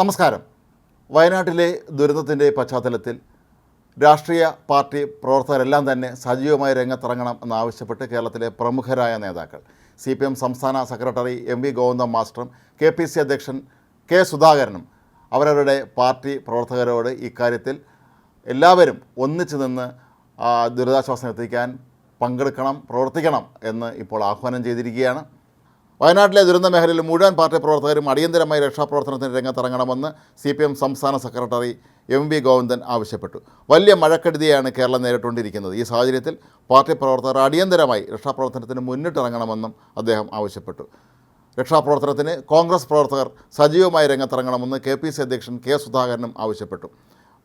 നമസ്കാരം. വയനാട്ടിലെ ദുരന്തത്തിന്റെ പശ്ചാത്തലത്തിൽ രാഷ്ട്രീയ പാർട്ടി പ്രവർത്തകരെല്ലാം തന്നെ സജീവമായി രംഗത്തിറങ്ങണം എന്നാവശ്യപ്പെട്ട് കേരളത്തിലെ പ്രമുഖരായ നേതാക്കൾ. സി പി എം സംസ്ഥാന സെക്രട്ടറി എം വി ഗോവിന്ദം മാസ്റ്ററും കെ പി സി അധ്യക്ഷൻ കെ സുധാകരനും അവരവരുടെ പാർട്ടി പ്രവർത്തകരോട് ഇക്കാര്യത്തിൽ എല്ലാവരും ഒന്നിച്ചു നിന്ന് ദുരിതാശ്വാസം എത്തിക്കാൻ പങ്കെടുക്കണം പ്രവർത്തിക്കണം എന്ന് ഇപ്പോൾ ആഹ്വാനം ചെയ്തിരിക്കുകയാണ്. വയനാട്ടിലെ ദുരന്ത മേഖലയിൽ മുഴുവൻ പാർട്ടി പ്രവർത്തകരും അടിയന്തരമായി രക്ഷാപ്രവർത്തനത്തിന് രംഗത്തിറങ്ങണമെന്ന് സി പി എം സംസ്ഥാന സെക്രട്ടറി എം വി ഗോവിന്ദൻ ആവശ്യപ്പെട്ടു. വലിയ മഴക്കെടുതിയാണ് കേരളം നേരിട്ടുകൊണ്ടിരിക്കുന്നത്. ഈ സാഹചര്യത്തിൽ പാർട്ടി പ്രവർത്തകർ അടിയന്തരമായി രക്ഷാപ്രവർത്തനത്തിന് മുന്നിട്ടിറങ്ങണമെന്നും അദ്ദേഹം ആവശ്യപ്പെട്ടു. രക്ഷാപ്രവർത്തനത്തിന് കോൺഗ്രസ് പ്രവർത്തകർ സജീവമായി രംഗത്തിറങ്ങണമെന്ന് കെ പി സി അധ്യക്ഷൻ കെ സുധാകരനും ആവശ്യപ്പെട്ടു.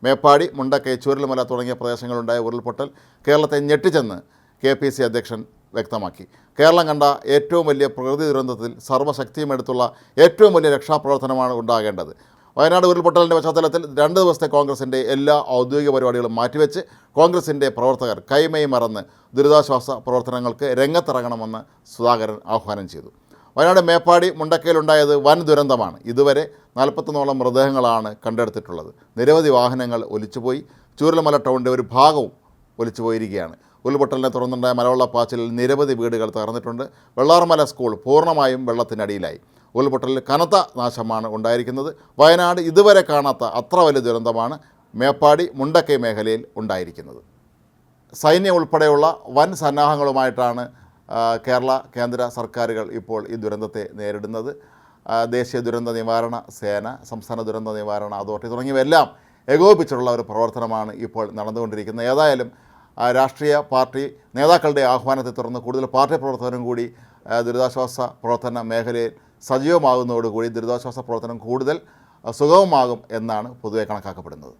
മേപ്പാടി മുണ്ടക്കൈ ചൂരൽമല തുടങ്ങിയ പ്രദേശങ്ങളുണ്ടായ ഉരുൾപൊട്ടൽ കേരളത്തെ ഞെട്ടിച്ചെന്ന് കെ പി സി അധ്യക്ഷൻ വ്യക്തമാക്കി. കേരളം കണ്ട ഏറ്റവും വലിയ പ്രകൃതി ദുരന്തത്തിൽ സർവശക്തിയും എടുത്തുള്ള ഏറ്റവും വലിയ രക്ഷാപ്രവർത്തനമാണ് ഉണ്ടാകേണ്ടത്. വയനാട് ഉരുൾപൊട്ടലിന്റെ പശ്ചാത്തലത്തിൽ രണ്ട് ദിവസത്തെ കോൺഗ്രസിന്റെ എല്ലാ ഔദ്യോഗിക പരിപാടികളും മാറ്റിവെച്ച് കോൺഗ്രസിന്റെ പ്രവർത്തകർ കൈമൈ മറന്ന് ദുരിതാശ്വാസ പ്രവർത്തനങ്ങൾക്ക് രംഗത്തിറങ്ങണമെന്ന് സുധാകരൻ ആഹ്വാനം ചെയ്തു. വയനാട് മേപ്പാടി മുണ്ടക്കയിലുണ്ടായത് വൻ ദുരന്തമാണ്. ഇതുവരെ നാൽപ്പത്തൊന്നോളം മൃതദേഹങ്ങളാണ് കണ്ടെടുത്തിട്ടുള്ളത്. നിരവധി വാഹനങ്ങൾ ഒലിച്ചുപോയി. ചൂരൽമല ടൗണിന്റെ ഒരു ഭാഗവും ഒലിച്ചു പോയിരിക്കുകയാണ് ഉരുൾപൊട്ടലിനെ തുടർന്നുണ്ടായ മലവെള്ളപ്പാച്ചിൽ നിരവധി വീടുകൾ തകർന്നിട്ടുണ്ട്. വെള്ളാർമല സ്കൂൾ പൂർണമായും വെള്ളത്തിനടിയിലായി ഉരുൾപൊട്ടലിൽ കനത്ത നാശമാണ് ഉണ്ടായിരിക്കുന്നത്. വയനാട് ഇതുവരെ കാണാത്ത അത്ര വലിയ ദുരന്തമാണ് മേപ്പാടി മുണ്ടക്കൈ മേഖലയിൽ ഉണ്ടായിരിക്കുന്നത്. സൈന്യം ഉൾപ്പെടെയുള്ള വൻ സന്നാഹങ്ങളുമായിട്ടാണ് കേരള കേന്ദ്ര സർക്കാരുകൾ ഇപ്പോൾ ഈ ദുരന്തത്തെ നേരിടുന്നത്. ദേശീയ ദുരന്ത നിവാരണ സേന സംസ്ഥാന ദുരന്ത നിവാരണ അതോറിറ്റി തുടങ്ങിയവയെല്ലാം ഏകോപിപ്പിച്ചുള്ള ഒരു പ്രവർത്തനമാണ് ഇപ്പോൾ നടന്നുകൊണ്ടിരിക്കുന്നത്. ഏതായാലും രാഷ്ട്രീയ പാർട്ടി നേതാക്കളുടെ ആഹ്വാനത്തെ തുടർന്ന് കൂടുതൽ പാർട്ടി പ്രവർത്തകരും കൂടി ദുരിതാശ്വാസ പ്രവർത്തന മേഖലയിൽ സജീവമാകുന്നതോടുകൂടി ദുരിതാശ്വാസ പ്രവർത്തനം കൂടുതൽ സുഗമമാകും എന്നാണ് പൊതുവെ കണക്കാക്കപ്പെടുന്നത്.